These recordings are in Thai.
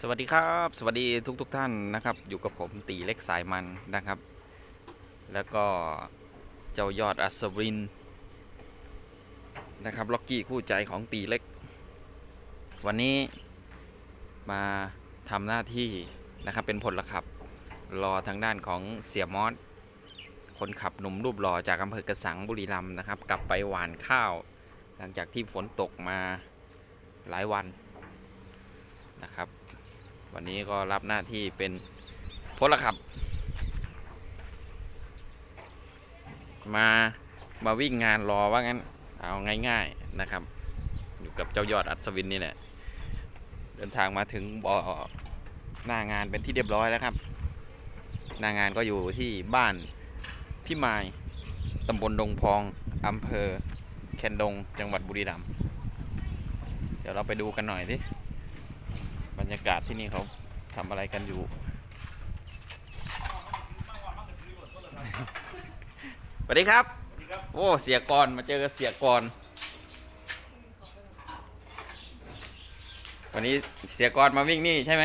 สวัสดีครับ สวัสดีทุกทท่านนะครับ อยู่กับผมตีเล็กสายมันนะครับ แล้วก็เจ้ายอดอัศวินนะครับล็อกกี้คู่ใจของตีเล็ก วันนี้มาทำหน้าที่นะครับเป็นพลขับรอทางด้านของเสียมอสคนขับหนุ่มรูปหล่อจากอำเภอกระสังบุรีรัมย์นะครับ กลับไปหวานข้าว หลังจากที่ฝนตกมาหลายวันนะครับ วันนี้ก็รับหน้าที่เป็นพลขับ มามาวิ่งงานรอว่างั้น เอาง่ายๆนะครับ อยู่กับเจ้ายอดอัศวินนี่แหละ เดินทางมาถึงบ่อหน้างานเป็นที่เรียบร้อยแล้วครับ หน้างานก็อยู่ที่บ้านพี่ไมายตำบลดงพองอำเภอแคนดง จังหวัดบุรีรัมย์ เดี๋ยวเราไปดูกันหน่อยสิ บรรยากาศที่นี่เขาทำอะไรกันอยู่ สวัสดีครับ โอ้เสียกรมาเจอกับเสียกรวันนี้เสียกรมาวิ่งนี่ใช่ไหม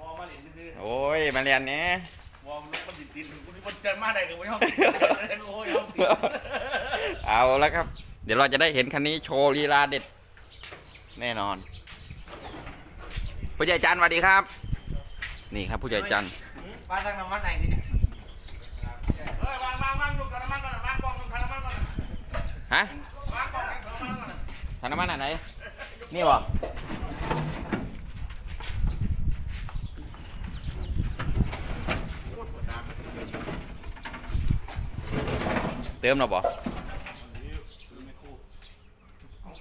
วอลมาเล่นซื่อโอ้ยมาเรียนเนี้ยๆวอลมันมันติดติดมันมันเจอมาได้กับไม่ห้องโอ้ยห้องติดเอาแล้วครับ เดี๋ยวเราจะได้เห็นคันนี้โชว์ลีลาเด็ด แน่นอน ผู้ใหญ่จันทร์สวัสดีครับ นี่ครับผู้ใหญ่จันทร์มาทางน้ำมันไหนทีเนี่ยเฮ้ยวางวางวางลูกกระมังก่อนวางกล่องลูกกระมังก่อนฮะวางกล่องกระมังก่อนทานน้ำมันอันไหนนี่วะเติมเราบ่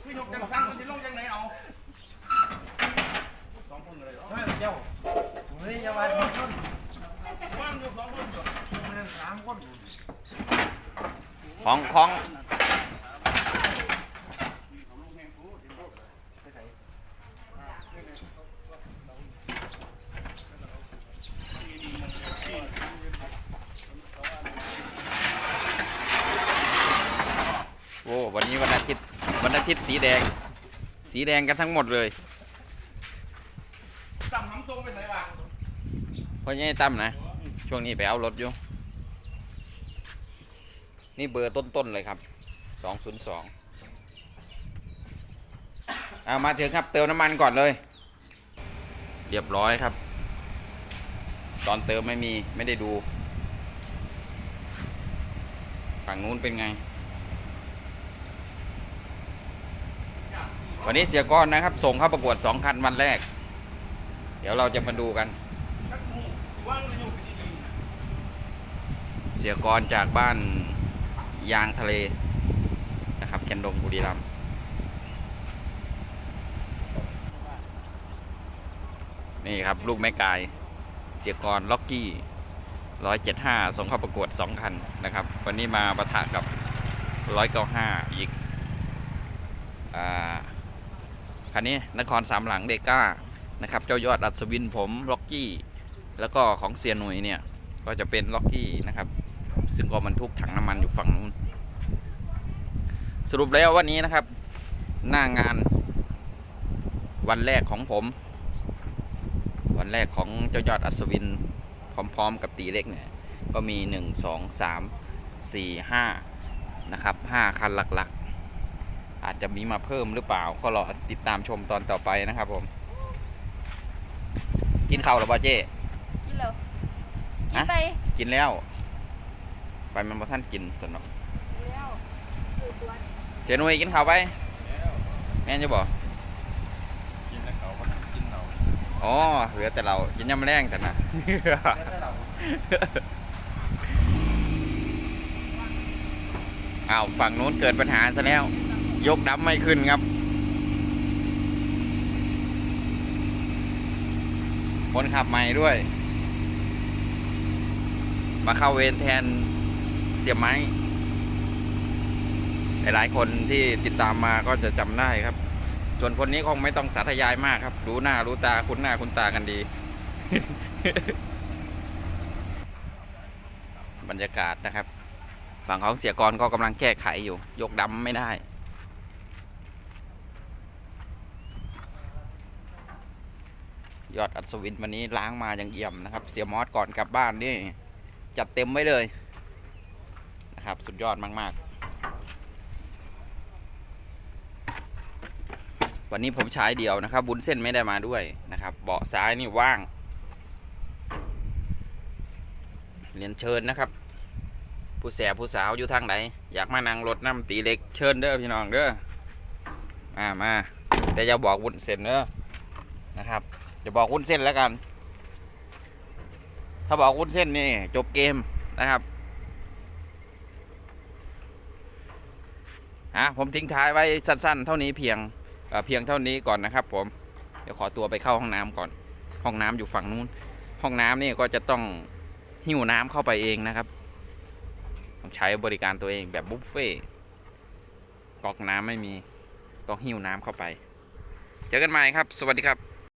พี่ยกจังสั่งมันจะลงจังไหนเอาสองคนเลย เฮ้ยเจ้าเฮ้ยอย่ามาคนวางอยู่สองคนอยู่มันสามคนของของโอ้วันนี้วันอาทิตย์วันอาทิตย์สีแดง สีแดงกันทั้งหมดเลย ตรงไปใส่บ้างเพราะงี้ตั้มนะ ช่วงนี้ไปเอารถอยู่ นี่เบอร์ต้นๆเลยครับ202เอามาถึงครับ เติมน้ำมันก่อนเลย เรียบร้อยครับ ตอนเติมไม่มีไม่ได้ดู ฝั่งนู้นเป็นไง วันนี้เสียก้อนนะครับ ส่งเข้าประกวดสองคันวันแรก เดี๋ยวเราจะมาดูกัน เสียกรจากบ้านยางทะเลนะครับแคนดงบุรีรัมย์นี่ครับ ลูกแม่กาย เสียกรล็อกกี้ร้อยเจ็ดห้าส่งเข้าประกวดสองคันนะครับ วันนี้มาประทะกับร้อยเก้าห้าอีก อ่า คันนี้นครสามหลังเดก้า นะครับ เจ้ายอดอัศวินผมล็อกกี้ แล้วก็ของเซียนหนุยเนี่ย ก็จะเป็นล็อกกี้นะครับ ซึ่งก็บรรทุกถังน้ำมันอยู่ฝั่งนู้น สรุปแล้ววันนี้นะครับ หน้างานวันแรกของผม วันแรกของเจ้ายอดอัศวิน พร้อม ๆ กับตีเล็กเนี่ย ก็มี 1 2 3 4 5 นะครับ 5 คันหลักๆอาจจะมีมาเพิ่มหรือเปล่าก็รอติดตามชมตอนต่อไปนะครับผม กินข้าวหรือเปล่าเจ๊กินแล้วกินฮะไปกินแล้ว ไปมันบ่ท่านกินสนอกแล้วสูตรตัวเจนุยกินข้าวไปแม่นจะบอกกินแล้วเขาก็กินเราอ๋อเหลือแต่เรากินยำแรงแต่นะอ้าวฝั่งนู้นเกิดปัญหาซะแล้ว ยกดำไม่ขึ้นครับ คนขับใหม่ด้วย มาเข้าเวรแทนเสียไม้ หลายๆคนที่ติดตามมาก็จะจำได้ครับ ส่วนคนนี้คงไม่ต้องสาธยายมากครับ รู้หน้ารู้ตาคุ้นหน้าคุ้นตากันดี บรรยากาศนะครับ ฝั่งของเสียกรก็กำลังแก้ไขอยู่ ยกดำไม่ได้ ยอดอัศวินวันนี้ล้างมาอย่างเอี่ยมนะครับ เสียมอสก่อนกลับบ้านนี่จัดเต็มไว้เลยนะครับ สุดยอดมาก ๆ วันนี้ผมใช้เดียวนะครับ บุญเส้นไม่ได้มาด้วยนะครับ เบาะซ้ายนี่ว่าง เรียนเชิญนะครับ ผู้แสบผู้สาวอยู่ทางไหนอยากมานั่งรถน้ำตีเล็กเชิญเด้อพี่น้องเด้อมามาแต่อย่าบอกวุ้นเส้นเด้อนะครับ อย่าบอกวุ้นเส้นแล้วกัน ถ้าบอกวุ้นเส้นนี่จบเกมนะครับฮะผมทิ้งท้ายไว้สั้นๆ เท่านี้เพียงเเพียงเท่านี้ก่อนนะครับ ผม เดี๋ยวขอตัวไปเข้าห้องน้ำก่อน ห้องน้ำอยู่ฝั่งนู้น ห้องน้ำนี่ก็จะต้องหิ้วน้ำเข้าไปเองนะครับต้องใช้บริการตัวเองแบบบุฟเฟ่ต์ก๊อกน้ำไม่มี ต้องหิ้วน้ำเข้าไป เจอกันใหม่ครับ สวัสดีครับ